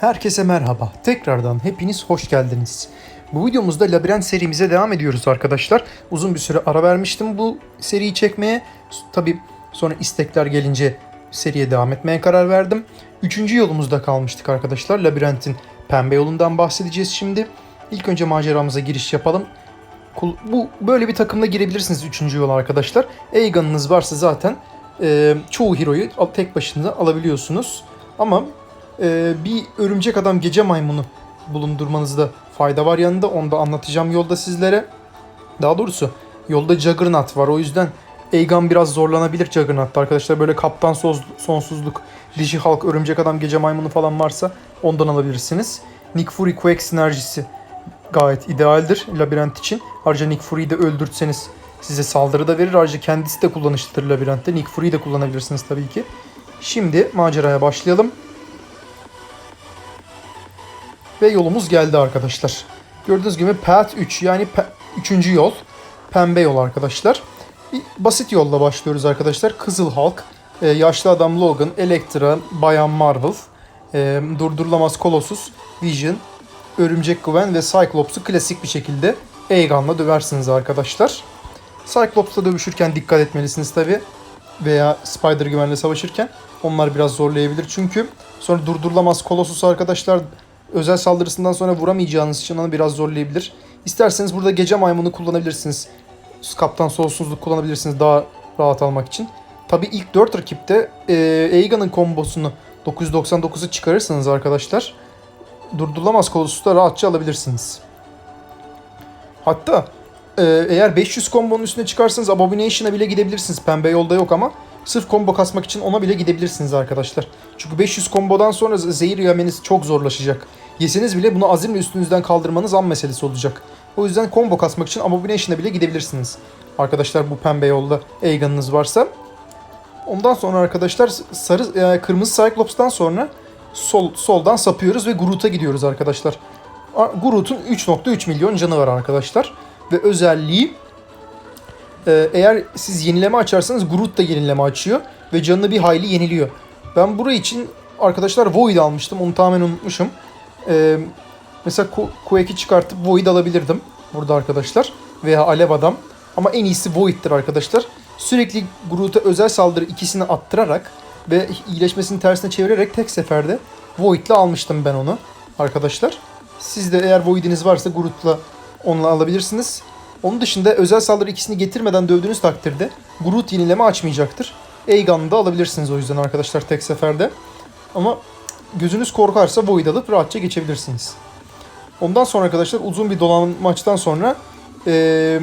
Herkese merhaba. Tekrardan hepiniz hoş geldiniz. Bu videomuzda labirent serimize devam ediyoruz arkadaşlar. Uzun bir süre ara vermiştim bu seriyi çekmeye. Tabi sonra istekler gelince seriye devam etmeye karar verdim. Üçüncü yolumuzda kalmıştık arkadaşlar. Labirentin pembe yolundan bahsedeceğiz şimdi. İlk önce maceramıza giriş yapalım. Bu böyle bir takımla girebilirsiniz üçüncü yol arkadaşlar. Aegon'unuz varsa zaten e, çoğu hero'yu tek başına alabiliyorsunuz. Ama e, bir örümcek adam gece maymunu bulundurmanızda fayda var yanında. Onu da anlatacağım yolda sizlere. Daha doğrusu yolda Juggernaut var. O yüzden Aegon biraz zorlanabilir Juggernaut'ta arkadaşlar. Böyle kaptan sonsuzluk, dişi halk, örümcek adam, gece maymunu falan varsa ondan alabilirsiniz. Nick Fury Quake sinerjisi gayet idealdir labirent için. Ayrıca Nick Fury'yi de öldürtseniz size saldırı da verir. Ayrıca kendisi de kullanışlıdır labirentte. Nick Fury'yi de kullanabilirsiniz tabii ki. Şimdi maceraya başlayalım. Ve yolumuz geldi arkadaşlar. Gördüğünüz gibi Path 3 yani 3. yol. Pembe yol arkadaşlar. Basit yolla başlıyoruz arkadaşlar. Kızıl Halk, e, Yaşlı Adam Logan, Elektra, Bayan Marvel, e, Durdurulamaz Colossus, Vision, Örümcek Gwen ve Cyclops'u klasik bir şekilde Aegon'la döversiniz arkadaşlar. Cyclops'la dövüşürken dikkat etmelisiniz tabi. Veya Spider Gwen'le savaşırken onlar biraz zorlayabilir. Çünkü sonra durdurulamaz Colossus arkadaşlar özel saldırısından sonra vuramayacağınız için onu biraz zorlayabilir. İsterseniz burada gece maymunu kullanabilirsiniz. Kaptan sonsuzluk kullanabilirsiniz daha rahat almak için. Tabi ilk 4 rakipte e, Aegon'un kombosunu 999'u çıkarırsanız arkadaşlar durdurulamaz Colossus'u da rahatça alabilirsiniz. Hatta e, eğer 500 kombonun üstüne çıkarsanız Abomination'a bile gidebilirsiniz. Pembe yolda yok ama sırf combo kasmak için ona bile gidebilirsiniz arkadaşlar. Çünkü 500 kombodan sonra zehir yemeniz çok zorlaşacak. Yeseniz bile bunu azimle üstünüzden kaldırmanız an meselesi olacak. O yüzden combo kasmak için Abomination'a bile gidebilirsiniz. Arkadaşlar bu pembe yolda Aegon'unuz varsa. Ondan sonra arkadaşlar sarı e, kırmızı Cyclops'tan sonra sol soldan sapıyoruz ve Groot'a gidiyoruz arkadaşlar. Groot'un 3.3 milyon canı var arkadaşlar ve özelliği e, eğer siz yenileme açarsanız Groot da yenileme açıyor ve canını bir hayli yeniliyor. Ben burayı için arkadaşlar Void almıştım. Onu tamamen unutmuşum. E, mesela Quake'i çıkartıp Void alabilirdim burada arkadaşlar. Veya Alev Adam. Ama en iyisi Void'tir arkadaşlar. Sürekli Groot'a özel saldırı ikisini attırarak ve iyileşmesini tersine çevirerek tek seferde Void'le almıştım ben onu arkadaşlar. Siz de eğer Void'iniz varsa Groot'la onunla alabilirsiniz. Onun dışında özel saldırı ikisini getirmeden dövdüğünüz takdirde Groot yenileme açmayacaktır. Aegon'u da alabilirsiniz o yüzden arkadaşlar tek seferde. Ama gözünüz korkarsa Void alıp rahatça geçebilirsiniz. Ondan sonra arkadaşlar uzun bir dolanmaçtan sonra eee,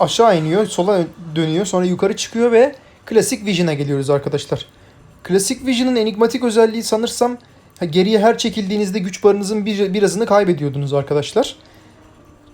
aşağı iniyor, sola dönüyor, sonra yukarı çıkıyor ve klasik Vision'a geliyoruz arkadaşlar. Klasik Vision'ın enigmatik özelliği sanırsam geriye her çekildiğinizde güç barınızın bir, birazını kaybediyordunuz arkadaşlar.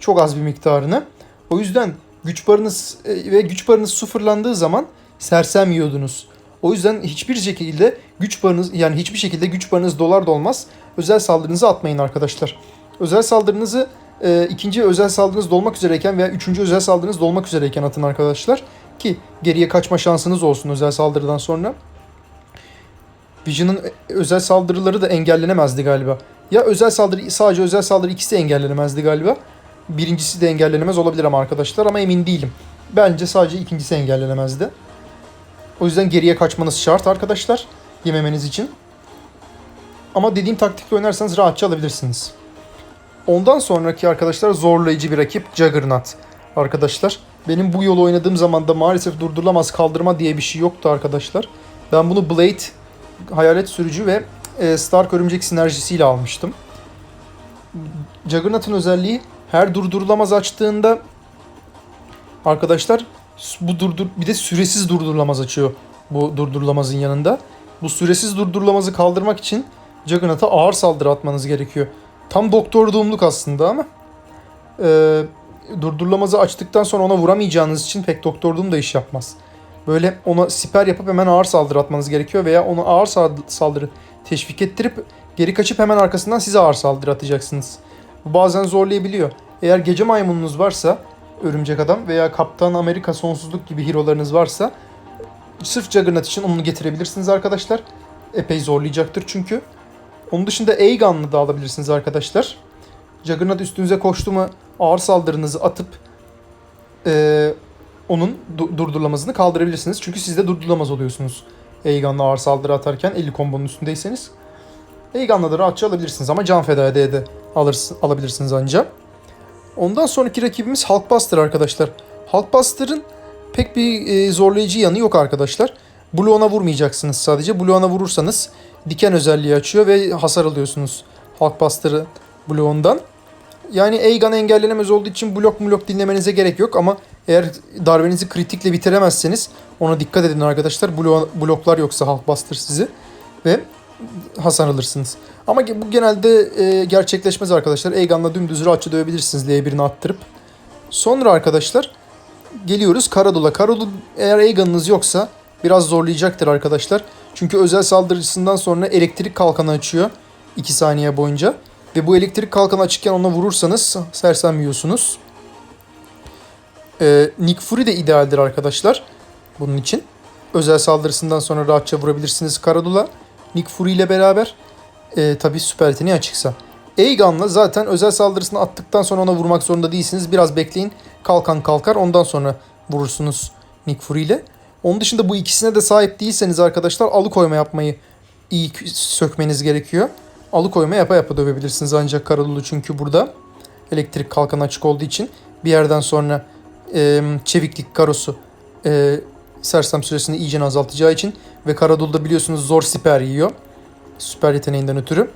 Çok az bir miktarını. O yüzden güç barınız e, ve güç barınız sıfırlandığı zaman sersem yiyordunuz. O yüzden hiçbir şekilde güç barınız yani hiçbir şekilde güç barınız dolar da olmaz. Özel saldırınızı atmayın arkadaşlar. Özel saldırınızı e, ikinci özel saldırınız dolmak üzereyken veya üçüncü özel saldırınız dolmak üzereyken atın arkadaşlar. Ki geriye kaçma şansınız olsun özel saldırıdan sonra. Vision'ın özel saldırıları da engellenemezdi galiba. Ya özel saldırı sadece özel saldırı ikisi engellenemezdi galiba. Birincisi de engellenemez olabilir ama arkadaşlar ama emin değilim. Bence sadece ikincisi engellenemezdi. O yüzden geriye kaçmanız şart arkadaşlar. Yememeniz için. Ama dediğim taktikle oynarsanız rahatça alabilirsiniz. Ondan sonraki arkadaşlar zorlayıcı bir rakip Juggernaut. Arkadaşlar benim bu yolu oynadığım zaman da maalesef durdurulamaz kaldırma diye bir şey yoktu arkadaşlar. Ben bunu Blade, Hayalet Sürücü ve e, Stark Örümcek sinerjisiyle almıştım. Juggernaut'un özelliği her durdurulamaz açtığında arkadaşlar bu durdur bir de süresiz durdurulamaz açıyor bu durdurulamazın yanında. Bu süresiz durdurulamazı kaldırmak için Juggernaut'a ağır saldırı atmanız gerekiyor. Tam Doktor Doom'luk aslında ama e, durdurulamazı açtıktan sonra ona vuramayacağınız için pek Doktor Doom da iş yapmaz. Böyle ona siper yapıp hemen ağır saldırı atmanız gerekiyor veya onu ağır sald- saldırı teşvik ettirip geri kaçıp hemen arkasından size ağır saldırı atacaksınız. Bu bazen zorlayabiliyor. Eğer gece maymununuz varsa Örümcek Adam veya Kaptan Amerika Sonsuzluk gibi hero'larınız varsa sırf Juggernaut için onu getirebilirsiniz arkadaşlar. Epey zorlayacaktır çünkü. Onun dışında Aegon'la da alabilirsiniz arkadaşlar. Juggernaut üstünüze koştu mu ağır saldırınızı atıp e, onun du- durdurulamasını kaldırabilirsiniz. Çünkü siz de durdurulamaz oluyorsunuz. Aegon'la ağır saldırı atarken 50 kombonun üstündeyseniz. Aegon'la da rahatça alabilirsiniz ama can feda ede de alırsın, alabilirsiniz anca. Ondan sonraki rakibimiz Hulkbuster arkadaşlar. Hulkbuster'ın pek bir e, zorlayıcı yanı yok arkadaşlar. Bloğuna vurmayacaksınız sadece. Bloğuna vurursanız diken özelliği açıyor ve hasar alıyorsunuz Hulkbuster'ı bloğundan. Yani Aegon engellenemez olduğu için blok blok dinlemenize gerek yok ama eğer darbenizi kritikle bitiremezseniz ona dikkat edin arkadaşlar. Blo- bloklar yoksa Hulkbuster sizi ve hasar alırsınız. Ama bu genelde e, gerçekleşmez arkadaşlar. Aegon'la dümdüz rahatça dövebilirsiniz L1'ini attırıp. Sonra arkadaşlar geliyoruz Karadul'a. Karadul eğer Aegon'unuz yoksa biraz zorlayacaktır arkadaşlar. Çünkü özel saldırısından sonra elektrik kalkanı açıyor 2 saniye boyunca. Ve bu elektrik kalkanı açıkken ona vurursanız sersem yiyorsunuz. Ee, Nick Fury de idealdir arkadaşlar bunun için. Özel saldırısından sonra rahatça vurabilirsiniz Karadul'a. Nick Fury ile beraber e, tabi süper yeteneği açıksa. Aegon'la zaten özel saldırısını attıktan sonra ona vurmak zorunda değilsiniz. Biraz bekleyin. Kalkan kalkar. Ondan sonra vurursunuz Nick Fury ile. Onun dışında bu ikisine de sahip değilseniz arkadaşlar alıkoyma yapmayı iyi sökmeniz gerekiyor. Alıkoyma yapa yapa dövebilirsiniz ancak Karadolu çünkü burada elektrik kalkanı açık olduğu için bir yerden sonra e, çeviklik karosu e, sersem süresini iyice azaltacağı için ve Karadolu da biliyorsunuz zor siper yiyor. Süper yeteneğinden ötürü.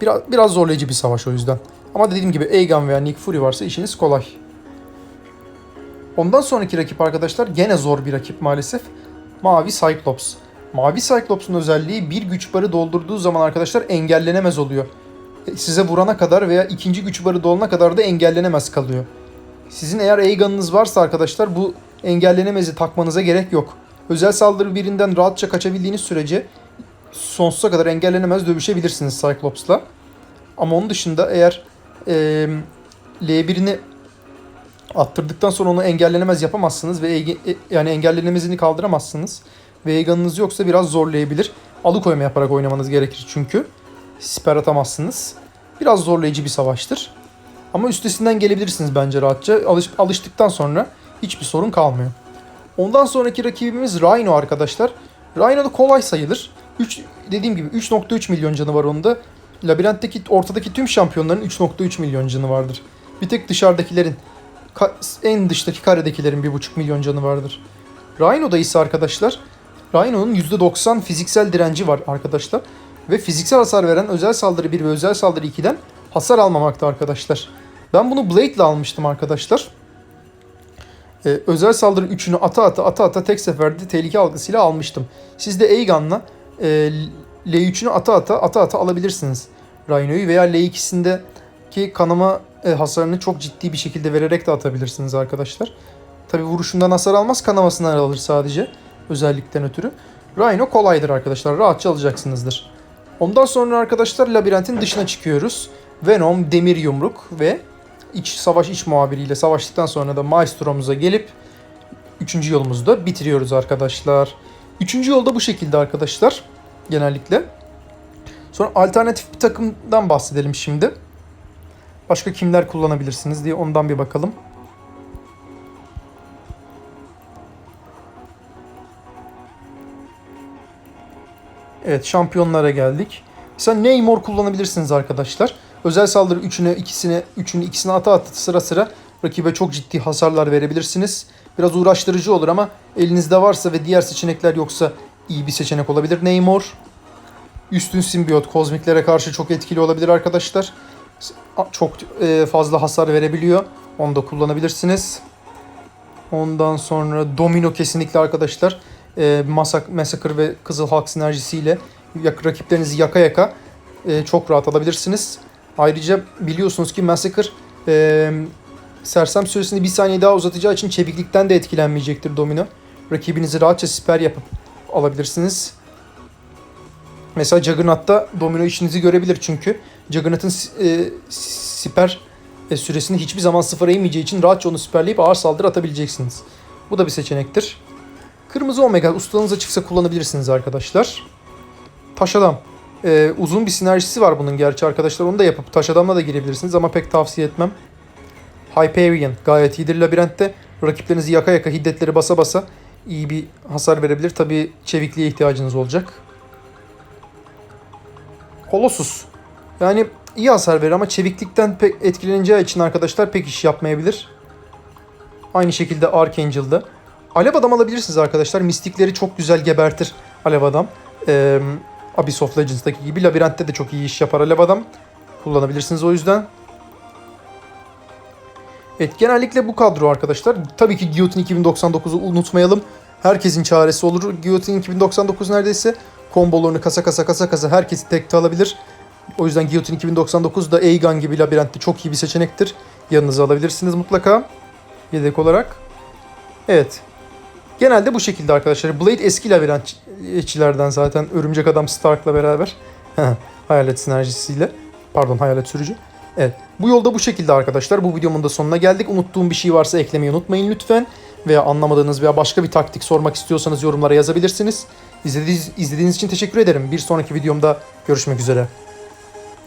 Biraz, biraz zorlayıcı bir savaş o yüzden. Ama dediğim gibi Aegon veya Nick Fury varsa işiniz kolay. Ondan sonraki rakip arkadaşlar gene zor bir rakip maalesef. Mavi Cyclops. Mavi Cyclops'un özelliği bir güç barı doldurduğu zaman arkadaşlar engellenemez oluyor. E, Size vurana kadar veya ikinci güç barı dolana kadar da engellenemez kalıyor. Sizin eğer Aegon'unuz varsa arkadaşlar bu engellenemezi takmanıza gerek yok. Özel saldırı birinden rahatça kaçabildiğiniz sürece sonsuza kadar engellenemez dövüşebilirsiniz Cyclops'la. Ama onun dışında eğer e, L1'ini attırdıktan sonra onu engellenemez yapamazsınız ve e, yani engellenemezini kaldıramazsınız. Ve Aegon'unuz yoksa biraz zorlayabilir. Alıkoyma yaparak oynamanız gerekir çünkü. Siper atamazsınız. Biraz zorlayıcı bir savaştır. Ama üstesinden gelebilirsiniz bence rahatça. Alış, alıştıktan sonra hiçbir sorun kalmıyor. Ondan sonraki rakibimiz Rhino arkadaşlar. Rhino da kolay sayılır. 3 dediğim gibi 3.3 milyon canı var onda. Labirentteki ortadaki tüm şampiyonların 3.3 milyon canı vardır. Bir tek dışarıdakilerin en dıştaki karedekilerin 1.5 milyon canı vardır. Rhino'da ise arkadaşlar Rhino'nun %90 fiziksel direnci var arkadaşlar. Ve fiziksel hasar veren özel saldırı 1 ve özel saldırı 2'den hasar almamakta arkadaşlar. Ben bunu Blade ile almıştım arkadaşlar. Ee, özel saldırı 3'ünü ata ata ata ata tek seferde tehlike algısıyla almıştım. Siz de Aegon'la e, L3'ünü ata ata ata ata alabilirsiniz Rhino'yu veya L2'sindeki kanama e, hasarını çok ciddi bir şekilde vererek de atabilirsiniz arkadaşlar. Tabi vuruşundan hasar almaz kanamasından alır sadece özellikten ötürü. Rhino kolaydır arkadaşlar rahatça alacaksınızdır. Ondan sonra arkadaşlar labirentin dışına çıkıyoruz. Venom, Demir Yumruk ve iç savaş iç muhabiriyle savaştıktan sonra da Maestro'muza gelip 3. yolumuzu da bitiriyoruz arkadaşlar. 3. yolda bu şekilde arkadaşlar genellikle. Sonra alternatif bir takımdan bahsedelim şimdi. Başka kimler kullanabilirsiniz diye ondan bir bakalım. Evet şampiyonlara geldik. Mesela Neymar kullanabilirsiniz arkadaşlar. Özel saldırı 3'üne ikisine 3'ünü ikisine ata ata sıra sıra rakibe çok ciddi hasarlar verebilirsiniz. Biraz uğraştırıcı olur ama elinizde varsa ve diğer seçenekler yoksa iyi bir seçenek olabilir. Neymar üstün simbiyot kozmiklere karşı çok etkili olabilir arkadaşlar. Çok e, fazla hasar verebiliyor. Onu da kullanabilirsiniz. Ondan sonra domino kesinlikle arkadaşlar. E, Masak, Massacre ve Kızıl Halk sinerjisiyle yak, rakiplerinizi yaka yaka e, çok rahat alabilirsiniz. Ayrıca biliyorsunuz ki Massacre e, sersem süresini bir saniye daha uzatacağı için çeviklikten de etkilenmeyecektir domino. Rakibinizi rahatça siper yapıp alabilirsiniz. Mesela Juggernaut'ta domino işinizi görebilir çünkü Juggernaut'ın e, siper e, süresini hiçbir zaman sıfıra inmeyeceği için rahatça onu siperleyip ağır saldırı atabileceksiniz. Bu da bir seçenektir. Kırmızı Omega ustanız açıksa kullanabilirsiniz arkadaşlar. Taş adam. Ee, uzun bir sinerjisi var bunun gerçi arkadaşlar. Onu da yapıp taş adamla da girebilirsiniz ama pek tavsiye etmem. Hyperion gayet iyidir labirentte. Rakiplerinizi yaka yaka hiddetleri basa basa iyi bir hasar verebilir. Tabi çevikliğe ihtiyacınız olacak. Colossus. Yani iyi hasar verir ama çeviklikten pek etkileneceği için arkadaşlar pek iş yapmayabilir. Aynı şekilde Archangel'da. Alev adam alabilirsiniz arkadaşlar. Mistikleri çok güzel gebertir Alev adam. Ee, Abyss of Legends'daki gibi labirentte de çok iyi iş yapar Alev adam. Kullanabilirsiniz o yüzden. Evet genellikle bu kadro arkadaşlar. Tabii ki Guillotine 2099'u unutmayalım. Herkesin çaresi olur. Guillotine 2099 neredeyse kombolarını kasa kasa kasa kasa herkesi tekte alabilir. O yüzden Guillotine 2099 da Aegon gibi labirentte çok iyi bir seçenektir. Yanınıza alabilirsiniz mutlaka. Yedek olarak. Evet. Genelde bu şekilde arkadaşlar. Blade eski labirentçilerden zaten. Örümcek Adam Stark'la beraber. hayalet sinerjisiyle. Pardon hayalet sürücü. Evet. Bu yolda bu şekilde arkadaşlar. Bu videomun da sonuna geldik. Unuttuğum bir şey varsa eklemeyi unutmayın lütfen. Veya anlamadığınız veya başka bir taktik sormak istiyorsanız yorumlara yazabilirsiniz. İzlediğiniz, izlediğiniz için teşekkür ederim. Bir sonraki videomda görüşmek üzere.